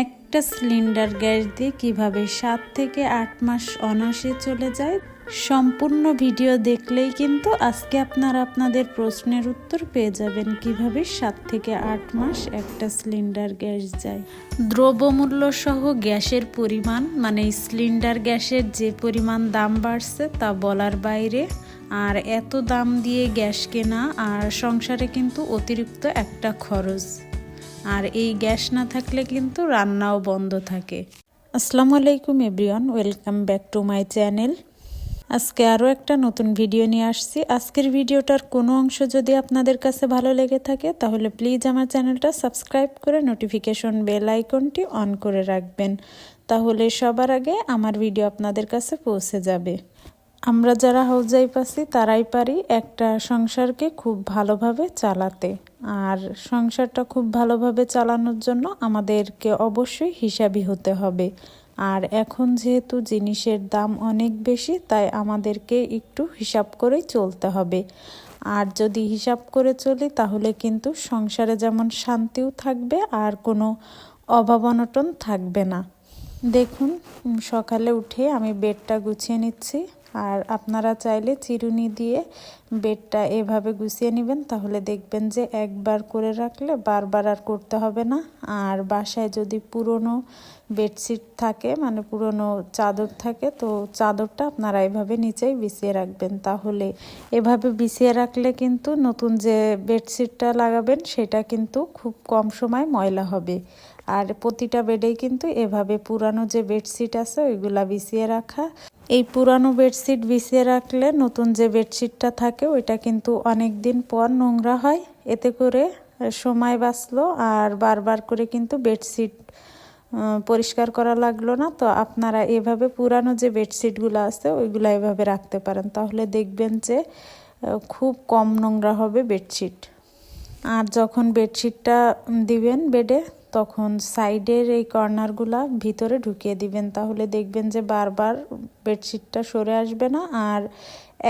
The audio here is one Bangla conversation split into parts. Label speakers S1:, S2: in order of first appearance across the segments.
S1: একটা সিলিন্ডার গ্যাস দিয়ে কীভাবে সাত থেকে আট মাস অনাসে চলে যায়, সম্পূর্ণ ভিডিও দেখলেই কিন্তু আজকে আপনারা আপনাদের প্রশ্নের উত্তর পেয়ে যাবেন কীভাবে সাত থেকে আট মাস একটা সিলিন্ডার গ্যাস যায়। দ্রব্যমূল্য সহ গ্যাসের পরিমাণ মানে সিলিন্ডার গ্যাসের যে পরিমাণ দাম বাড়ছে তা বলার বাইরে, আর এত দাম দিয়ে গ্যাস কেনা আর সংসারে কিন্তু অতিরিক্ত একটা খরচ। আর এই গ্যাস না থাকলে কিন্তু রান্নাও বন্ধ থাকে। আসসালামু আলাইকুম everyone, welcome back to my channel. আজকে আরও একটা নতুন ভিডিও নিয়ে আসছি। আজকের ভিডিওটার কোনো অংশ যদি আপনাদের কাছে ভালো লেগে থাকে, তাহলে প্লিজ আমার চ্যানেলটা সাবস্ক্রাইব করে নোটিফিকেশন বেল আইকনটি অন করে রাখবেন। তাহলে সবার আগে আমার ভিডিও আপনাদের কাছে পৌঁছে যাবে। আমরা যারা হাউস ওয়াইফ আছি, তারাই পারি একটা সংসারকে খুব ভালোভাবে চালাতে। আর সংসারটা খুব ভালোভাবে চালানোর জন্য আমাদেরকে অবশ্যই হিসাবি হতে হবে। আর এখন যেহেতু জিনিসের দাম অনেক বেশি, তাই আমাদেরকে একটু হিসাব করেই চলতে হবে। আর যদি হিসাব করে চলি, তাহলে কিন্তু সংসারে যেমন শান্তিও থাকবে, আর কোনো অভাব অনটন থাকবে না। দেখুন, সকালে উঠে আমি বেডটা গুছিয়ে নিচ্ছি। আর আপনারা চাইলে চিরুনি দিয়ে বেডটা এভাবে গুছিয়ে নেবেন, তাহলে দেখবেন যে একবার করে রাখলে বারবার আর করতে হবে না। আর বাসায় যদি পুরনো বেডশিট থাকে মানে পুরনো চাদর থাকে, তো চাদরটা আপনারা এভাবে নিচেই বিছিয়ে রাখবেন। তাহলে এভাবে বিছিয়ে রাখলে কিন্তু নতুন যে বেডশিটটা লাগাবেন, সেটা কিন্তু খুব কম সময় ময়লা হবে। আর প্রতিটা বেডেই কিন্তু এভাবে পুরানো যে বেডশিট আছে, ওইগুলা বিছিয়ে রাখা। এই পুরানো বেডশিট বিছিয়ে রাখলে নতুন যে বেডশিটটা থাকে ওইটা কিন্তু অনেক দিন পর নোংরা হয়। এতে করে সময় বাঁচলো আর বারবার করে কিন্তু বেডশিট পরিষ্কার করা লাগল না। তো আপনারা এভাবে পুরানো যে বেডশিটগুলো আছে, ওইগুলো এভাবে রাখতে পারেন। তাহলে দেখবেন যে খুব কম নোংরা হবে বেডশিট। আর যখন বেডশিটটা দিবেন বেডে তখন সাইডের এই কর্নারগুলা ভিতরে ঢুকিয়ে দিবেন। তাহলে দেখবেন যে বারবার বেডশিটটা সরে আসবে না। আর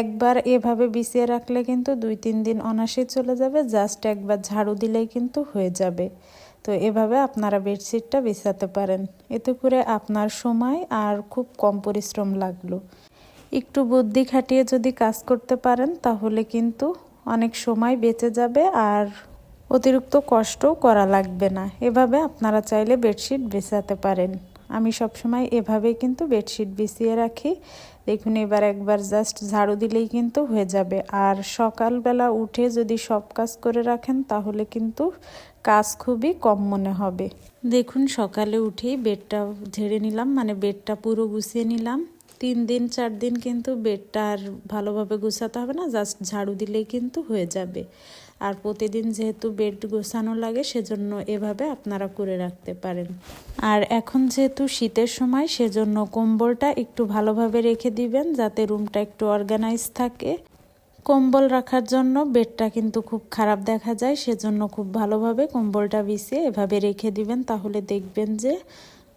S1: একবার এভাবে বিছিয়ে রাখলে কিন্তু দুই তিন দিন অনাসে চলে যাবে। জাস্ট একবার ঝাড়ু দিলেই কিন্তু হয়ে যাবে। তো এভাবে আপনারা বেডশিটটা বিছাতে পারেন। এতে করে আপনার সময় আর খুব কম পরিশ্রম লাগল। একটু বুদ্ধি খাটিয়ে যদি কাজ করতে পারেন, তাহলে কিন্তু অনেক সময় বেঁচে যাবে। আর অতিরিক্ত কষ্টও করা লাগবে না। এভাবে আপনারা চাইলে বেডশিট বেছাতে পারেন। আমি সবসময় এভাবেই কিন্তু বেডশিট বিছিয়ে রাখি। দেখুন, এবার একবার জাস্ট ঝাড়ু দিলেই কিন্তু হয়ে যাবে। আর সকালবেলা উঠে যদি সব কাজ করে রাখেন, তাহলে কিন্তু কাজ খুবই কম মনে হবে। দেখুন, সকালে উঠেই বেডটা ঝেড়ে নিলাম মানে বেডটা পুরো গুছিয়ে নিলাম। তিন দিন, চার দিন কিন্তু বেডটা আর ভালোভাবে গুছাতে হবে না, জাস্ট ঝাড়ু দিলেই কিন্তু হয়ে যাবে। আর প্রতিদিন যেহেতু বেড গোছানো লাগে, সেজন্য এভাবে আপনারা করে রাখতে পারেন। আর এখন যেহেতু শীতের সময়, সেজন্য কম্বলটা একটু ভালোভাবে রেখে দিবেন, যাতে রুমটা একটু অর্গানাইজ থাকে। কম্বল রাখার জন্য বেডটা কিন্তু খুব খারাপ দেখা যায়, সেজন্য খুব ভালোভাবে কম্বলটা বিছিয়ে এভাবে রেখে দিবেন, তাহলে দেখবেন যে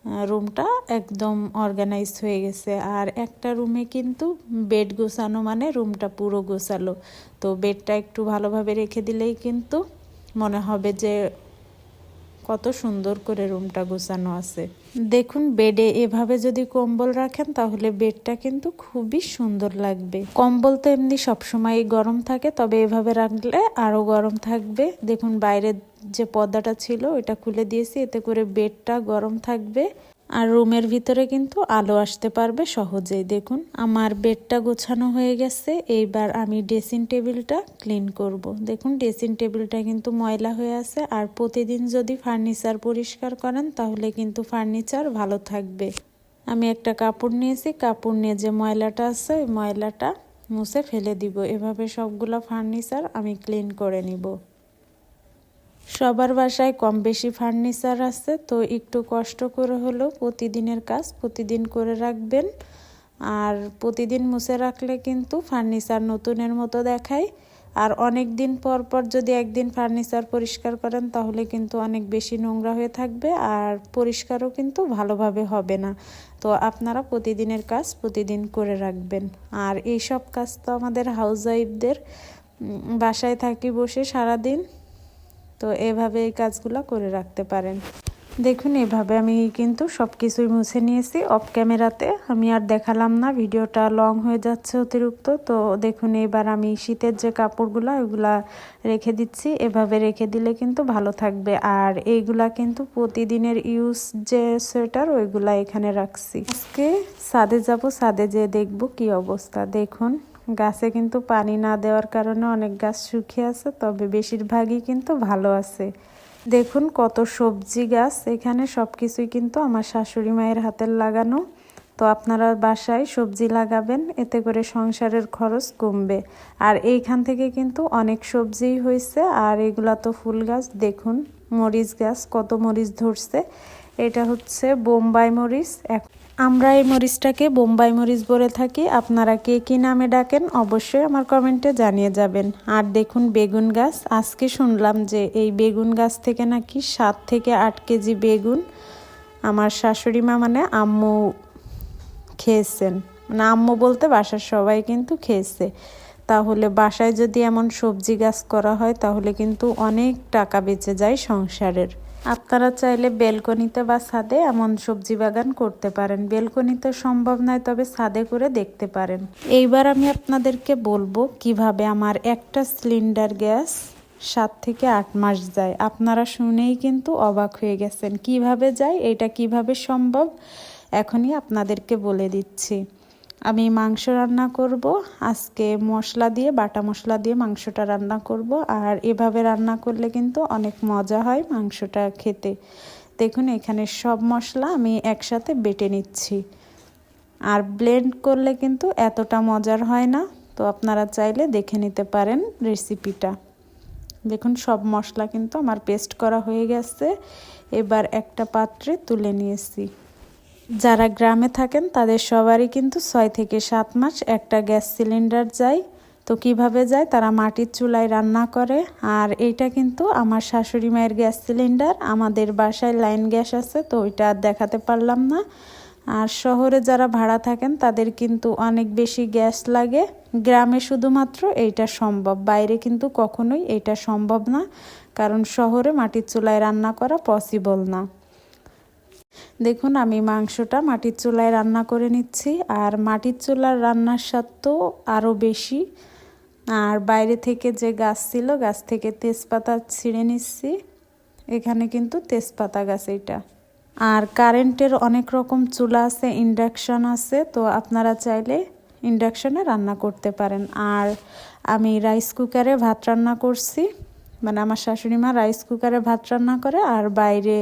S1: রুমটা একদম অর্গানাইজ হয়ে গেছে। আর একটা রুমে কিন্তু বেড গোছানো মানে রুমটা পুরো গোছালো। তো বেডটা একটু ভালোভাবে রেখে দিলেই কিন্তু মনে হবে যে কত সুন্দর করে রুমটা গোছানো আছে। দেখুন, বেডে এভাবে যদি কম্বল রাখেন, তাহলে বেডটা কিন্তু খুবই সুন্দর লাগবে। কম্বল তো এমনি সবসময় গরম থাকে, তবে এভাবে রাখলে আরও গরম থাকবে। দেখুন, বাইরের যে পর্দাটা ছিল ওইটা খুলে দিয়েছি, এতে করে বেডটা গরম থাকবে। আর রুমের ভিতরে কিন্তু আলো আসতে পারবে সহজেই। দেখুন, আমার বেডটা গোছানো হয়ে গেছে, এইবার আমি ড্রেসিং টেবিলটা ক্লিন করব। দেখুন, ড্রেসিং টেবিলটা কিন্তু ময়লা হয়ে আছে, আর প্রতিদিন যদি ফার্নিচার পরিষ্কার করেন, তাহলে কিন্তু ফার্নিচার ভালো থাকবে। আমি একটা কাপড় নিয়েছি, কাপড় নিয়ে যে ময়লাটা আছে, ওই ময়লাটা মুছে ফেলে দিব। এভাবে সবগুলো ফার্নিচার আমি ক্লিন করে নিব। সবার বাসায় কম বেশি ফার্নিচার আছে, তো একটু কষ্ট করে হলেও প্রতিদিনের কাজ প্রতিদিন করে রাখবেন। আর প্রতিদিন মুছে রাখলে কিন্তু ফার্নিচার নতুনের মতো দেখায়। আর অনেক দিন পর পর যদি একদিন ফার্নিচার পরিষ্কার করেন, তাহলে কিন্তু অনেক বেশি নোংরা হয়ে থাকবে আর পরিষ্কারও কিন্তু ভালোভাবে হবে না। তো আপনারা প্রতিদিনের কাজ প্রতিদিন করে রাখবেন। আর এই সব কাজ তো আমাদের হাউস ওয়াইফদের বাসায় থাকি বসে সারাদিন। তো এভাবে এই কাজগুলো করে রাখতে পারেন। দেখুন, এভাবে আমি কিন্তু সব কিছুই মুছে নিয়েছি। অফ ক্যামেরাতে আমি আর দেখালাম না, ভিডিওটা লং হয়ে যাচ্ছে অতিরিক্ত। তো দেখুন, এবার আমি শীতের যে কাপড়গুলো ওগুলা রেখে দিচ্ছি। এভাবে রেখে দিলে কিন্তু ভালো থাকবে। আর এইগুলা কিন্তু প্রতিদিনের ইউজ যে সোয়েটার, ওইগুলা এখানে রাখছি। আজকে সাদে যাব, সাদে যেয়ে দেখব কি অবস্থা। দেখুন। গাছে কিন্তু পানি না দেওয়ার কারণে অনেক গাছ শুকিয়ে আছে, তবে বেশিরভাগই কিন্তু ভালো আছে। দেখুন কত সবজি গাছ, এখানে সব কিছুই কিন্তু আমার শাশুড়ি মায়ের হাতের লাগানো। তো আপনারা বাসায় সবজি লাগাবেন, এতে করে সংসারের খরচ কমবে। আর এইখান থেকে কিন্তু অনেক সবজিই হয়েছে, আর এগুলা তো ফুল গাছ। দেখুন মরিচ গাছ, কত মরিচ ধরছে। এটা হচ্ছে বোম্বাই মরিচ। আমরা এই মরিচটাকে বোম্বাই মরিচ বলে থাকি। আপনারা কে কী নামে ডাকেন অবশ্যই আমার কমেন্টে জানিয়ে যাবেন। আর দেখুন বেগুন গাছ। আজকে শুনলাম যে এই বেগুন গাছ থেকে নাকি সাত থেকে আট কেজি বেগুন আমার শাশুড়ি মা মানে আম্মু খেয়েছেন। মানে আম্মু বলতে বাসার সবাই কিন্তু খেয়েছে। তাহলে বাসায় যদি এমন সবজি গাছ করা হয়, তাহলে কিন্তু অনেক টাকা বেঁচে যায় সংসারের। আপনারা চাইলে বেলকনিতে বা ছাদে এমন সবজি বাগান করতে পারেন। বেলকনিতে সম্ভব নয়, তবে ছাদে করে দেখতে পারেন। এইবার আমি আপনাদেরকে বলব কীভাবে আমার একটা সিলিন্ডার গ্যাস সাত থেকে আট মাস যায়। আপনারা শুনেই কিন্তু অবাক হয়ে গেছেন, কীভাবে যায়, এটা কীভাবে সম্ভব? এখনই আপনাদেরকে বলে দিচ্ছি। আমি মাংস রান্না করব, আজকে মশলা দিয়ে, বাটা মশলা দিয়ে মাংসটা রান্না করব, আর এভাবে রান্না করলে কিন্তু অনেক মজা হয় মাংসটা খেতে। দেখুন, এখানে সব মশলা আমি একসাথে বেটে নিচ্ছি। আর ব্লেন্ড করলে কিন্তু এতটা মজার হয় না, তো আপনারা চাইলে দেখে নিতে পারেন রেসিপিটা। দেখুন, সব মশলা কিন্তু আমার পেস্ট করা হয়ে গেছে। এবার একটা পাত্রে তুলে নিয়েছি। যারা গ্রামে থাকেন, তাদের সবারই কিন্তু ছয় থেকে সাত মাস একটা গ্যাস সিলিন্ডার যায়। তো কীভাবে যায়? তারা মাটির চুলায় রান্না করে। আর এইটা কিন্তু আমার শাশুড়ি মায়ের গ্যাস সিলিন্ডার, আমাদের বাসায় লাইন গ্যাস আছে, তো ওইটা আর দেখাতে পারলাম না। আর শহরে যারা ভাড়া থাকেন, তাদের কিন্তু অনেক বেশি গ্যাস লাগে। গ্রামে শুধুমাত্র এইটা সম্ভব, বাইরে কিন্তু কখনোই এটা সম্ভব না। কারণ শহরে মাটির চুলায় রান্না করা পসিবল না। দেখুন, আমি মাংসটা মাটির চুলায় রান্না করে নিচ্ছি। আর মাটির চুলার রান্নার স্বাদ তো আরও বেশি। আর বাইরে থেকে যে গাছ ছিল, গাছ থেকে তেজপাতা ছিঁড়ে নিচ্ছি। এখানে কিন্তু তেজপাতা গাছ এটা। আর কারেন্টের অনেক রকম চুলা আছে, ইন্ডাকশান আছে, তো আপনারা চাইলে ইন্ডাকশানে রান্না করতে পারেন। আর আমি রাইস কুকারে ভাত রান্না করছি। মানে আমার শাশুড়ি মা রাইস কুকারে ভাত রান্না করে, আর বাইরে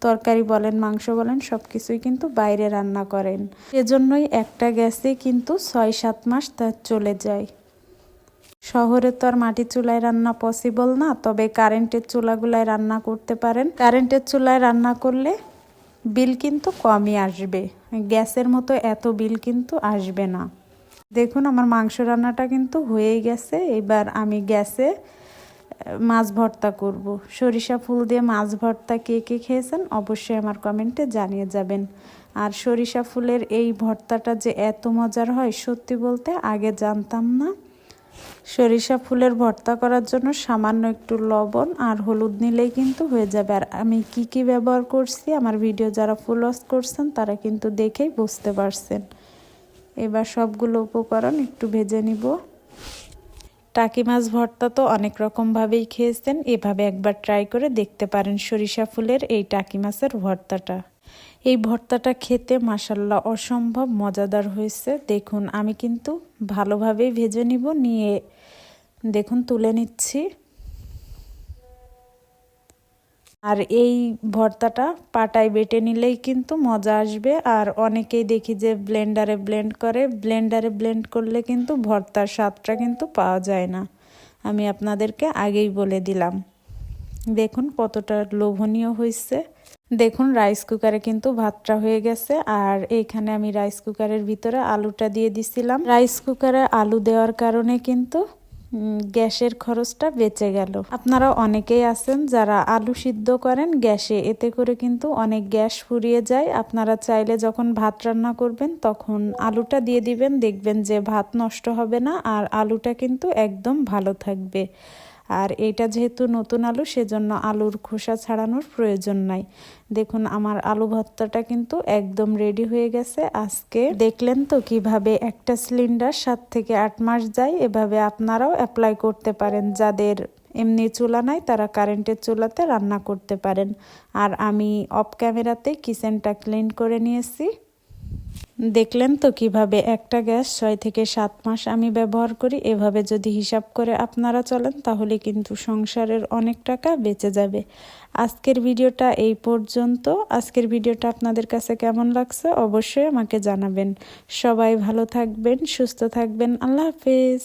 S1: তরকারি বলেন, মাংস বলেন সব কিছুই কিন্তু বাইরে রান্না করেন। এজন্যই একটা গ্যাসে কিন্তু ছয় সাত মাস তা চলে যায়। শহরে তো আর মাটির চুলায় রান্না পসিবল না, তবে কারেন্টের চুলাগুলায় রান্না করতে পারেন। কারেন্টের চুলায় রান্না করলে বিল কিন্তু কমই আসবে। গ্যাসের মতো এত বিল কিন্তু আসবে না। দেখুন, আমার মাংস রান্নাটা কিন্তু হয়েই গেছে। এবার আমি গ্যাসে মাছ ভর্তা করব। সরিষা ফুল দিয়ে মাছ ভর্তা কে কে খেয়েছেন অবশ্যই আমার কমেন্টে জানিয়ে যাবেন। আর সরিষা ফুলের এই ভর্তাটা যে এত মজার হয় সত্যি বলতে আগে জানতাম না। সরিষা ফুলের ভর্তা করার জন্য সামান্য একটু লবণ আর হলুদ নিলেই কিন্তু হয়ে যাবে। আর আমি কি কি ব্যবহার করছি, আমার ভিডিও যারা ফুল ওয়াশ করছেন তারা কিন্তু দেখেই বুঝতে পারছেন। এবার সবগুলো উপকরণ একটু ভেজে নিব। টাকি মাছ ভর্তা তো অনেক রকমভাবেই খেয়েছেন। এভাবে একবার ট্রাই করে দেখতে পারেন সরিষা ফুলের এই টাকি মাছের ভর্তাটা। এই ভর্তাটা খেতে মাসাল্লাহ অসম্ভব মজাদার হয়েছে। দেখুন, আমি কিন্তু ভালোভাবেই ভেজে নিব, নিয়ে দেখুন, তুলে নিচ্ছি। আর এই ভর্তাটা পাটায় বেটে নিলেই কিন্তু মজা আসবে। আর অনেকেই দেখি যে ব্লেন্ডারে ব্লেন্ড করে, ব্লেন্ডারে ব্লেন্ড করলে কিন্তু ভর্তার স্বাদটা কিন্তু পাওয়া যায় না। আমি আপনাদেরকে আগেই বলে দিলাম। দেখুন কতটা লোভনীয় হয়েছে দেখুন রাইস কুকারে কিন্তু ভাতটা হয়ে গেছে। আর এইখানে আমি রাইস কুকারের ভিতরে আলুটা দিয়ে দিছিলাম। রাইস কুকারে আলু দেওয়ার কারণে কিন্তু গ্যাসের খরচটা বেঁচে গেল। আপনারা অনেকেই আছেন যারা আলু সিদ্ধ করেন গ্যাসে, এতে করে কিন্তু অনেক গ্যাস ফুরিয়ে যায়। আপনারা চাইলে যখন ভাত রান্না করবেন তখন আলুটা দিয়ে দিবেন, দেখবেন যে ভাত নষ্ট হবে না আর আলুটা কিন্তু একদম ভালো থাকবে। আর এটা যেহেতু নতুন আলু, সেজন্য আলুর খোসা ছাড়ানোর প্রয়োজন নাই। দেখুন, আমার আলু ভর্তাটা কিন্তু একদম রেডি হয়ে গেছে। আজকে দেখলেন তো কীভাবে একটা সিলিন্ডার সাত থেকে আট মাস যায়, এভাবে আপনারাও অ্যাপ্লাই করতে পারেন। যাদের এমনি চুলা নাই, তারা কারেন্টের চুলাতে রান্না করতে পারেন। আর আমি অফ ক্যামেরাতে কিচেনটা ক্লিন করে নিয়েছি। দেখলেন তো কীভাবে একটা গ্যাস ছয় থেকে সাত মাস আমি ব্যবহার করি, এভাবে যদি হিসাব করে আপনারা চলেন তাহলে কিন্তু সংসারের অনেক টাকা বেঁচে যাবে। আজকের ভিডিওটা এই পর্যন্ত। আজকের ভিডিওটা আপনাদের কাছে কেমন লাগছে অবশ্যই আমাকে জানাবেন। সবাই ভালো থাকবেন, সুস্থ থাকবেন। আল্লাহ হাফেজ।